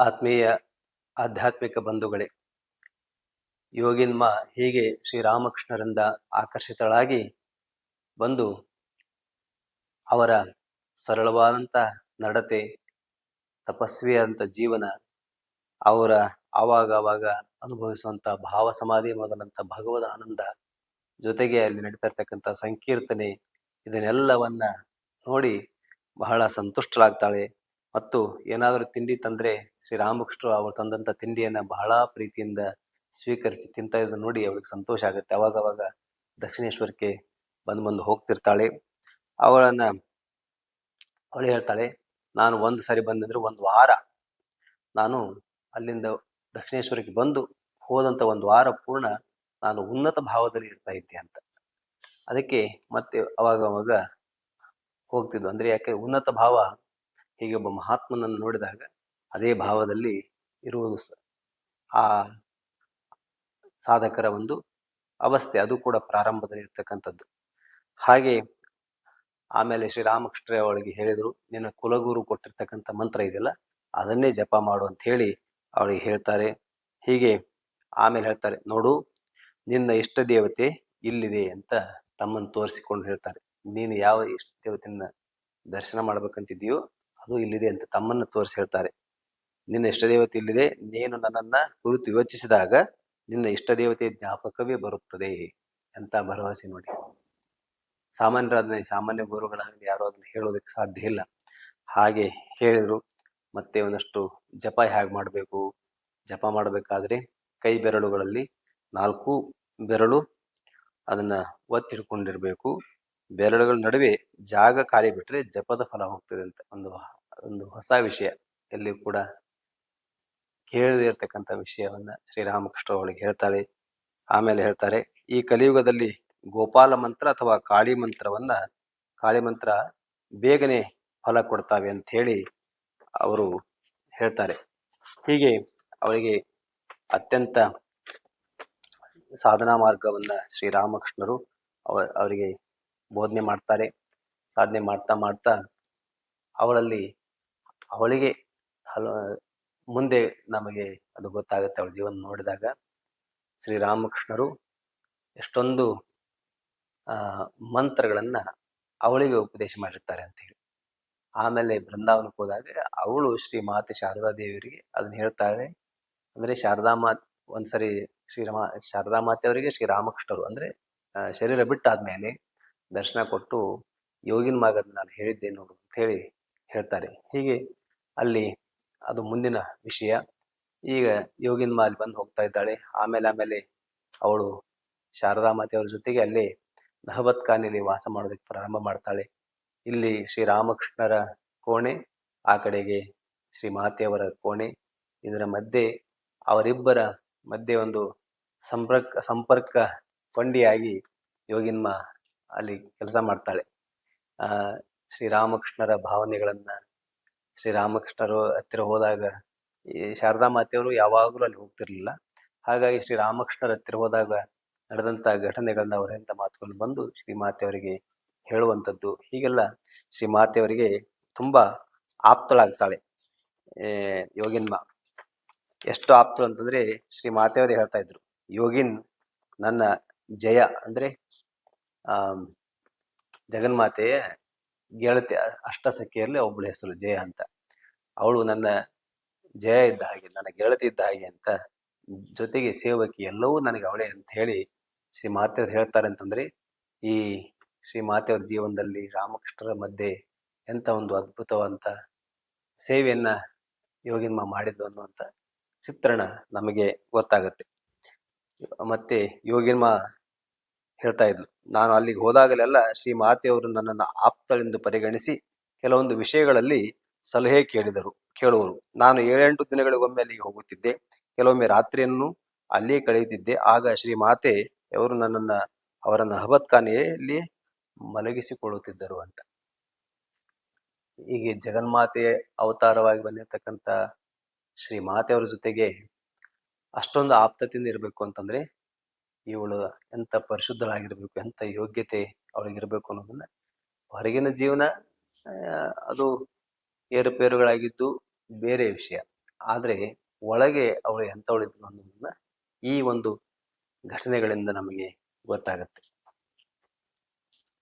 ಆತ್ಮೀಯ ಆಧ್ಯಾತ್ಮಿಕ ಬಂಧುಗಳೇ ಯೋಗಿನ್ಮ ಹೀಗೆ ಶ್ರೀರಾಮಕೃಷ್ಣರಿಂದ ಆಕರ್ಷಿತಳಾಗಿ ಬಂದು ಅವರ ಸರಳವಾದಂಥ ನಡತೆ ತಪಸ್ವಿಯಾದಂಥ ಜೀವನ, ಅವರ ಆವಾಗ ಆವಾಗ ಅನುಭವಿಸುವಂಥ ಭಾವ ಸಮಾಧಿ ಮೊದಲಂಥ ಭಗವದ ಆನಂದ ಜೊತೆಗೆ ಅಲ್ಲಿ ನಡೀತಾ ಇರ್ತಕ್ಕಂಥ ಸಂಕೀರ್ತನೆ ಇದನ್ನೆಲ್ಲವನ್ನ ನೋಡಿ ಬಹಳ ಸಂತುಷ್ಟರಾಗ್ತಾಳೆ ಮತ್ತು ಏನಾದರೂ ತಿಂಡಿ ತಂದ್ರೆ ಶ್ರೀರಾಮಕೃಷ್ಣರು ಅವರು ತಂದಂತ ತಿಂಡಿಯನ್ನು ಬಹಳ ಪ್ರೀತಿಯಿಂದ ಸ್ವೀಕರಿಸಿ ತಿಂತ ನೋಡಿ ಅವಳಿಗೆ ಸಂತೋಷ ಆಗುತ್ತೆ. ಅವಾಗ ಅವಾಗ ದಕ್ಷಿಣೇಶ್ವರಕ್ಕೆ ಬಂದು ಬಂದು ಹೋಗ್ತಿರ್ತಾಳೆ. ಅವಳನ್ನ ಅವಳು ಹೇಳ್ತಾಳೆ, ನಾನು ಒಂದು ಸರಿ ಬಂದಂದ್ರೆ ಒಂದು ವಾರ ನಾನು ಅಲ್ಲಿಂದ ದಕ್ಷಿಣೇಶ್ವರಕ್ಕೆ ಬಂದು ಹೋದಂಥ ಒಂದು ವಾರ ಪೂರ್ಣ ನಾನು ಉನ್ನತ ಭಾವದಲ್ಲಿ ಇರ್ತಾ ಇದ್ದೆ ಅಂತ. ಅದಕ್ಕೆ ಮತ್ತೆ ಅವಾಗ ಅವಾಗ ಹೋಗ್ತಿದ್ವು ಅಂದ್ರೆ ಯಾಕೆ ಉನ್ನತ ಭಾವ ಹೀಗೆ ಒಬ್ಬ ಮಹಾತ್ಮನನ್ನು ನೋಡಿದಾಗ ಅದೇ ಭಾವದಲ್ಲಿ ಇರುವುದು ಆ ಸಾಧಕರ ಒಂದು ಅವಸ್ಥೆ ಅದು ಕೂಡ ಪ್ರಾರಂಭದಲ್ಲಿ ಇರ್ತಕ್ಕಂಥದ್ದು ಹಾಗೆ ಆಮೇಲೆ ಶ್ರೀರಾಮಕೃಷ್ಣ ಅವಳಿಗೆ ಹೇಳಿದ್ರು, ನಿನ್ನ ಕುಲಗುರು ಕೊಟ್ಟಿರ್ತಕ್ಕಂಥ ಮಂತ್ರ ಇದೆಯಲ್ಲ, ಅದನ್ನೇ ಜಪ ಮಾಡು ಅಂತ ಹೇಳಿ ಅವಳಿಗೆ ಹೇಳ್ತಾರೆ. ಹೀಗೆ ಆಮೇಲೆ ಹೇಳ್ತಾರೆ, ನೋಡು, ನಿನ್ನ ಇಷ್ಟ ದೇವತೆ ಇಲ್ಲಿದೆ ಅಂತ ತಮ್ಮನ್ನು ತೋರಿಸಿಕೊಂಡು ಹೇಳ್ತಾರೆ. ನೀನು ಯಾವ ಇಷ್ಟ ದೇವತೆಯನ್ನ ದರ್ಶನ ಮಾಡ್ಬೇಕಂತಿದೆಯೋ ಅದು ಇಲ್ಲಿದೆ ಅಂತ ತಮ್ಮನ್ನು ತೋರಿಸಿ ಹೇಳ್ತಾರೆ. ನಿನ್ನ ಇಷ್ಟ ದೇವತೆ ಇಲ್ಲಿದೆ. ನೀನು ನನ್ನನ್ನ ಕುರಿತು ಯೋಚಿಸಿದಾಗ ನಿನ್ನ ಇಷ್ಟ ದೇವತೆ ಜ್ಞಾಪಕವೇ ಬರುತ್ತದೆ ಅಂತ ಭರವಸೆ ನೋಡಿ. ಸಾಮಾನ್ಯರಾದ ಸಾಮಾನ್ಯ ಗುರುಗಳಾಗಲಿ ಯಾರು ಅದನ್ನ ಹೇಳೋದಕ್ಕೆ ಸಾಧ್ಯ ಇಲ್ಲ. ಹಾಗೆ ಹೇಳಿದ್ರು. ಮತ್ತೆ ಒಂದಷ್ಟು ಜಪ ಹೇಗೆ ಮಾಡಬೇಕು? ಜಪ ಮಾಡಬೇಕಾದ್ರೆ ಕೈ ಬೆರಳುಗಳಲ್ಲಿ ನಾಲ್ಕು ಬೆರಳು ಅದನ್ನ ಒತ್ತಿ ಹಿಡ್ಕೊಂಡಿರ್ಬೇಕು ಬೆರಳುಗಳ ನಡುವೆ ಜಾಗ ಖಾಲಿ ಬಿಟ್ಟರೆ ಜಪದ ಫಲ ಹೋಗ್ತದೆ ಅಂತ ಒಂದು ಒಂದು ಹೊಸ ವಿಷಯ. ಎಲ್ಲಿ ಕೂಡ ಕೇಳದೇ ಇರತಕ್ಕಂಥ ವಿಷಯವನ್ನ ಶ್ರೀರಾಮಕೃಷ್ಣ ಅವಳಿಗೆ ಹೇಳ್ತಾರೆ ಆಮೇಲೆ ಹೇಳ್ತಾರೆ, ಈ ಕಲಿಯುಗದಲ್ಲಿ ಗೋಪಾಲ ಮಂತ್ರ ಅಥವಾ ಕಾಳಿ ಮಂತ್ರವನ್ನ, ಕಾಳಿ ಮಂತ್ರ ಬೇಗನೆ ಫಲ ಕೊಡ್ತಾವೆ ಅಂತ ಹೇಳಿ ಅವರು ಹೇಳ್ತಾರೆ. ಹೀಗೆ ಅವಳಿಗೆ ಅತ್ಯಂತ ಸಾಧನಾ ಮಾರ್ಗವನ್ನ ಶ್ರೀರಾಮಕೃಷ್ಣರು ಅವ, ಅವರಿಗೆ ಬೋಧನೆ ಮಾಡ್ತಾರೆ, ಸಾಧನೆ ಮಾಡ್ತಾ ಮಾಡ್ತಾ ಅವಳಲ್ಲಿ ಅವಳಿಗೆ ಹಲ, ಮುಂದೆ ನಮಗೆ ಅದು ಗೊತ್ತಾಗುತ್ತೆ, ಅವಳ ಜೀವನ ನೋಡಿದಾಗ. ಶ್ರೀರಾಮಕೃಷ್ಣರು ಎಷ್ಟೊಂದು ಮಂತ್ರಗಳನ್ನು ಅವಳಿಗೆ ಉಪದೇಶ ಮಾಡಿರ್ತಾರೆ ಅಂತ ಹೇಳಿ. ಆಮೇಲೆ ಬೃಂದಾವನಕ್ಕೆ ಹೋದಾಗ ಅವಳು ಶ್ರೀ ಮಾತೆ ಶಾರದಾ ದೇವಿಯವರಿಗೆ ಅದನ್ನ ಹೇಳ್ತಾರೆ. ಅಂದ್ರೆ ಶಾರದಾ ಮಾತ್ ಒಂದ್ಸರಿ ಶ್ರೀರಾಮ ಶಾರದಾ ಮಾತೆ ಅವರಿಗೆ ಶ್ರೀರಾಮಕೃಷ್ಣರು ಅಂದ್ರೆ ಶರೀರ ಬಿಟ್ಟಾದ್ಮೇಲೆ ದರ್ಶನ ಕೊಟ್ಟು ಯೋಗಿನ ಮಾರ್ಗದ ನಾನು ಹೇಳಿದ್ದೆ ನೋಡು ಅಂತ ಹೇಳಿ ಹೇಳ್ತಾರೆ. ಹೀಗೆ ಅಲ್ಲಿ ಅದು ಮುಂದಿನ ವಿಷಯ. ಈಗ ಯೋಗಿನ ಮಾಲ್ ಬಂದು ಹೋಗ್ತಾ ಇದ್ದಾಳೆ. ಆಮೇಲೆ ಆಮೇಲೆ ಅವಳು ಶಾರದಾ ಮಾತೆ ಅವ್ರ ಜೊತೆಗೆ ಅಲ್ಲಿ ನಹಬತ್ ಖಾನಿಲಿ ವಾಸ ಮಾಡೋದಕ್ಕೆ ಪ್ರಾರಂಭ ಮಾಡ್ತಾಳೆ. ಇಲ್ಲಿ ಶ್ರೀರಾಮಕೃಷ್ಣರ ಕೋಣೆ, ಆ ಕಡೆಗೆ ಶ್ರೀ ಮಾತೆಯವರ ಕೋಣೆ. ಇದರ ಮಧ್ಯೆ ಅವರಿಬ್ಬರ ಮಧ್ಯೆ ಒಂದು ಸಂಪರ್ಕ ಸಂಪರ್ಕ ಕೊಂಡಿಯಾಗಿ ಯೋಗಿನ್ಮ ಅಲ್ಲಿ ಕೆಲಸ ಮಾಡ್ತಾಳೆ. ಆ, ಶ್ರೀರಾಮಕೃಷ್ಣರ ಭಾವನೆಗಳನ್ನ, ಶ್ರೀರಾಮಕೃಷ್ಣರು ಹತ್ತಿರ ಹೋದಾಗ ಈ ಶಾರದಾ ಮಾತೆಯವರು ಯಾವಾಗಲೂ ಅಲ್ಲಿ ಹೋಗ್ತಿರ್ಲಿಲ್ಲ. ಹಾಗಾಗಿ ಶ್ರೀರಾಮಕೃಷ್ಣರ ಹತ್ತಿರ ಹೋದಾಗ ನಡೆದಂತ ಘಟನೆಗಳನ್ನ ಅವರಿಂದ ಮಾತುಗಳು ಬಂದು ಶ್ರೀ ಮಾತೆಯವರಿಗೆ ಹೇಳುವಂಥದ್ದು ಹೀಗೆಲ್ಲ ಶ್ರೀ ಮಾತೆಯವರಿಗೆ ತುಂಬಾ ಆಪ್ತಳಾಗ್ತಾಳೆ. ಯೋಗಿನ್ಮ ಎಷ್ಟು ಆಪ್ತಳು ಅಂತಂದ್ರೆ ಶ್ರೀ ಮಾತೆಯವರೇ ಹೇಳ್ತಾ ಇದ್ರು. ಯೋಗಿನ್ ನನ್ನ ಜಯ ಅಂದ್ರೆ ಜಗನ್ಮಾತೆಯ ಗೆಳತಿ ಅಷ್ಟ ಸಖಿಯಲ್ಲಿ ಒಬ್ಬಳ ಹೆಸರು ಜಯ ಅಂತ. ಅವಳು ನನ್ನ ಜಯ ಇದ್ದ ಹಾಗೆ, ನನ್ನ ಗೆಳತಿ ಇದ್ದ ಹಾಗೆ ಅಂತ ಜೊತೆಗೆ ಸೇವಕಿ ಎಲ್ಲವೂ ನನಗೆ ಅವಳೇ ಅಂತ ಹೇಳಿ ಶ್ರೀ ಮಾತೆಯವ್ರು ಹೇಳ್ತಾರೆ ಅಂತಂದ್ರೆ, ಈ ಶ್ರೀ ಮಾತೆಯವ್ರ ಜೀವನದಲ್ಲಿ ರಾಮಕೃಷ್ಣರ ಮಧ್ಯೆ ಎಂತ ಒಂದು ಅದ್ಭುತವಂತ ಸೇವೆಯನ್ನ ಯೋಗಿನ್ಮ ಮಾಡಿದ್ದು ಅನ್ನುವಂತ ಚಿತ್ರಣ ನಮಗೆ ಗೊತ್ತಾಗತ್ತೆ. ಮತ್ತೆ ಯೋಗಿನ್ಮ ಹೇಳ್ತಾ ಇದ್ಲು. ನಾನು ಅಲ್ಲಿಗೆ ಹೋದಾಗಲೆಲ್ಲ ಶ್ರೀ ಮಾತೆಯವರು ನನ್ನನ್ನು ಆಪ್ತಳೆಂದು ಪರಿಗಣಿಸಿ ಕೆಲವೊಂದು ವಿಷಯಗಳಲ್ಲಿ ಸಲಹೆ ಕೇಳಿದರು, ಕೇಳುವರು. ನಾನು ಏಳೆಂಟು ದಿನಗಳಿಗೊಮ್ಮೆ ಅಲ್ಲಿಗೆ ಹೋಗುತ್ತಿದ್ದೆ. ಕೆಲವೊಮ್ಮೆ ರಾತ್ರಿಯನ್ನು ಅಲ್ಲಿಯೇ ಕಳೆಯುತ್ತಿದ್ದೆ. ಆಗ ಶ್ರೀ ಮಾತೆ ಅವರು ನನ್ನನ್ನ ಅವರ ಹಬತ್ಖಾನೆಯಲ್ಲಿ ಮಲಗಿಸಿಕೊಳ್ಳುತ್ತಿದ್ದರು ಅಂತ. ಹೀಗೆ ಜಗನ್ಮಾತೆ ಅವತಾರವಾಗಿ ಬಂದಿರತಕ್ಕಂಥ ಶ್ರೀ ಮಾತೆಯವರ ಜೊತೆಗೆ ಅಷ್ಟೊಂದು ಆಪ್ತತೆಯಿಂದ ಇರಬೇಕು ಅಂತಂದ್ರೆ ಇವಳು ಎಂಥ ಪರಿಶುದ್ಧಳಾಗಿರ್ಬೇಕು, ಎಂತ ಯೋಗ್ಯತೆ ಅವಳಿಗಿರ್ಬೇಕು ಅನ್ನೋದನ್ನ ಹೊರಗಿನ ಜೀವನ ಅದು ಏರುಪೇರುಗಳಾಗಿದ್ದು ಬೇರೆ ವಿಷಯ. ಆದರೆ ಒಳಗೆ ಅವಳು ಎಂಥವಳಿದ್ಳು ಅನ್ನೋದನ್ನ ಈ ಒಂದು ಘಟನೆಗಳಿಂದ ನಮಗೆ ಗೊತ್ತಾಗತ್ತೆ.